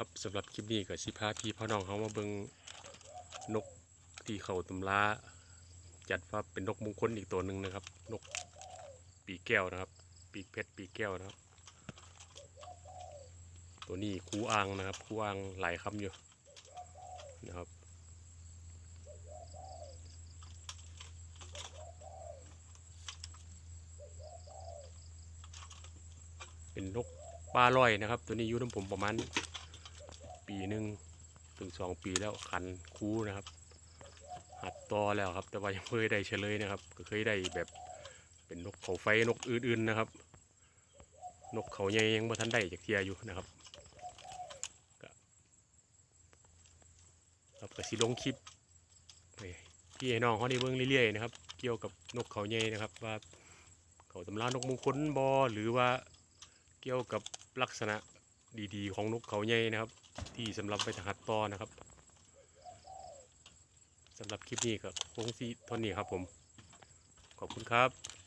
ครับสำหรับคลิปนี้ก็สิพาพี่พ่อน้องเขามาเบิงนกที่เขาตำราจัดว่าเป็นนกมงคลอีกตัวหนึ่งนะครับ นกปีแก้วนะครับ ปีกเพชรปีแก้วนะครับ ตัวนี้คูอ่างนะครับคูอ่างหลายคำอยู่นะครับเป็นนกปลาลอยนะครับ ตัวนี้อายุน้ำผมประมาณ ปีหนึ่งถึงสองปีแล้วขันคูนะครับ หัดตอแล้วครับ แต่ว่ายังไม่เคยได้เฉลยนะครับ ก็เคยได้แบบเป็นนกเขาไฟนกอื่นๆนะครับ นกเขาใหญ่ยังไม่ทันได้จากเทียอยู่นะครับครับก็สิลงคลิปพี่ให้น้องเขาได้เบิ่งเรื่อยๆนะครับ เกี่ยวกับนกเขาใหญ่นะครับ ว่าเขาตำรานกมงคลบอหรือว่าเกี่ยวกับลักษณะ ดีๆ ของนกเขาใหญ่นะครับ ที่สำหรับไปหัดต่อนะครับสำหรับคลิปนี้ก็คงสิเท่านี้ครับผม ขอบคุณครับ